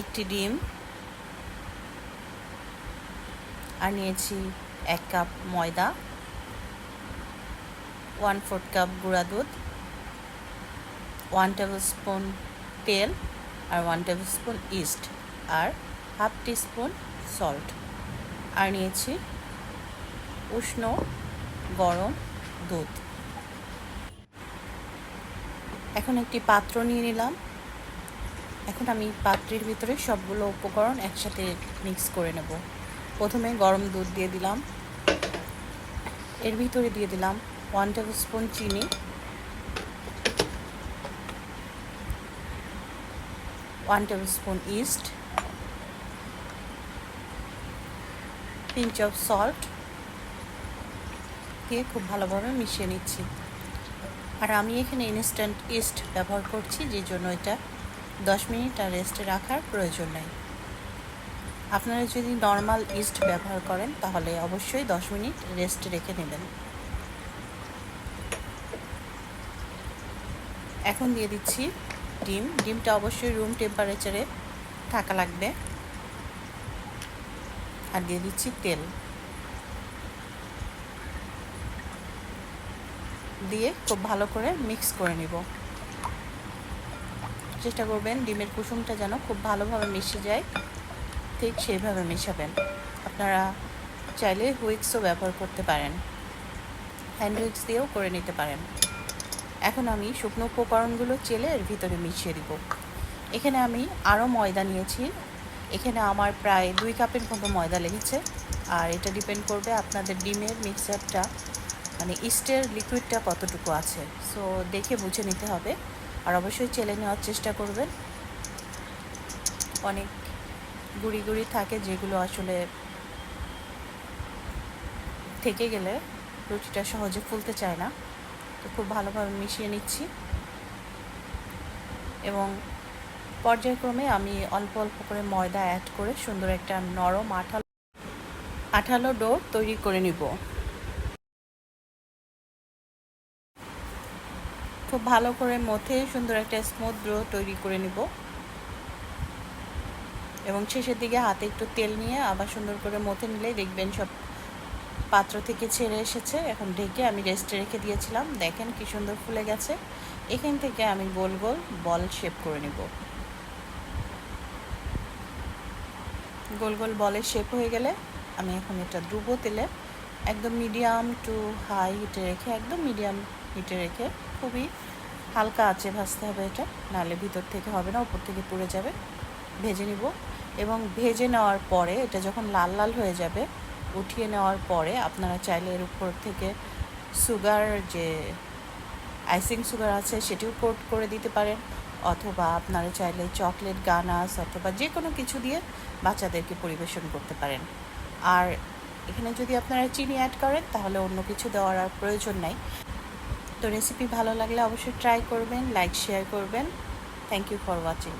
একটি ডিম। আর নিয়েছি এক কাপ ময়দা। ওয়ান ফোর্থ কাপ গুঁড়া দুধ। ওয়ান টেবিল স্পুন তেল আর ওয়ান টেবিল স্পুন ইস্ট আর হাফ টিস্পুন সল্ট। আর নিয়েছি উষ্ণ গরম দুধ। এখন একটি পাত্র নিয়ে নিলাম। এখন আমি পাত্রের ভিতরে সবগুলো উপকরণ একসাথে মিক্স করে নেব। প্রথমে গরম দুধ দিয়ে দিলাম। এর ভিতরে দিয়ে দিলাম ওয়ান টেবিল স্পুন চিনি। One tablespoon yeast pinch of salt দিয়ে খুব ভালোভাবে মিশিয়ে নিচ্ছি। আর আমি এখানে ইনস্ট্যান্ট ইস্ট ব্যবহার করছি যে জন্য এটা দশ মিনিট আর রেস্টে রাখার প্রয়োজন নেই। আপনারা যদি নর্মাল ইস্ট ব্যবহার করেন, তাহলে অবশ্যই দশ মিনিট রেস্ট রেখে নেবেন। এখন দিয়ে দিচ্ছি ডিম। ডিমটা অবশ্যই রুম টেম্পারেচারে থাকা লাগবে। আর দিয়ে দিচ্ছি তেল। দিয়ে খুব ভালো করে মিক্স করে নিব। চেষ্টা করবেন ডিমের কুসুমটা যেন খুব ভালোভাবে মিশে যায়। ঠিক সেইভাবে মেশাবেন। আপনারা চাইলে হুইক্সও ব্যবহার করতে পারেন। হ্যান্ড হুইক্স দিয়েও করে নিতে পারেন। এখন আমি শুকনো উপকরণগুলো চেলে এর ভিতরে মিশিয়ে দিব। এখানে আমি আরও ময়দা নিয়েছি। এখানে আমার প্রায় দুই কাপের মতো ময়দা লেগেছে। আর এটা ডিপেন্ড করবে আপনাদের ডিমের মিক্সারটা মানে ইস্টের লিকুইডটা কতটুকু আছে। সো দেখে বুঝে নিতে হবে। আর অবশ্যই চেলে নেওয়ার চেষ্টা করবেন। অনেক গুড়ি গুড়ি থাকে যেগুলো আসলে থেকে গেলে রুটিটা সহজে ফুলতে চায় না। তো খুব ভালোভাবে মিশিয়ে নিচ্ছি। এবং পর্যায়ক্রমে আমি অল্প অল্প করে ময়দা অ্যাড করে সুন্দর একটা নরম আঠালো আঠালো ডো তৈরি করে নিব। খুব ভালো করে মথে সুন্দর একটা স্মুথ তৈরি করে নিব। এবং শেষের দিকে হাতে একটু তেল নিয়ে আবার সুন্দর করে মথে নিলেই দেখবেন সব পাত্র থেকে ছেড়ে এসেছে। এখন ঢেকে আমি রেস্টে রেখে দিয়েছিলাম। দেখেন কি সুন্দর ফুলে গেছে। এখান থেকে আমি গোল গোল বল শেপ করে নিব। গোল গোল বলের শেপ হয়ে গেলে আমি এখন এটা ডুবো তেলে একদম মিডিয়াম টু হাই হিটে রেখে, একদম মিডিয়াম হিটে রেখে খুবই হালকা আছে ভাজতে হবে এটা। নাহলে ভিতর থেকে হবে না উপর থেকে পুড়ে যাবে। ভেজে নিব এবং ভেজে নেওয়ার পরে এটা যখন লাল লাল হয়ে যাবে, উঠিয়ে নেওয়ার পরে আপনারা চাইলে এর উপর থেকে সুগার যে আইসিং সুগার আছে সেটিও কোট করে দিতে পারেন। অথবা আপনারা চাইলে চকলেট, গানাস অথবা যে কোনো কিছু দিয়ে বাচ্চাদেরকে পরিবেশন করতে পারেন। আর এখানে যদি আপনারা চিনি অ্যাড করেন, তাহলে অন্য কিছু দেওয়ার আর প্রয়োজন নাই। তো রেসিপি ভালো লাগলে অবশ্যই ট্রাই করবেন লাইক শেয়ার করবেন। Thank you for watching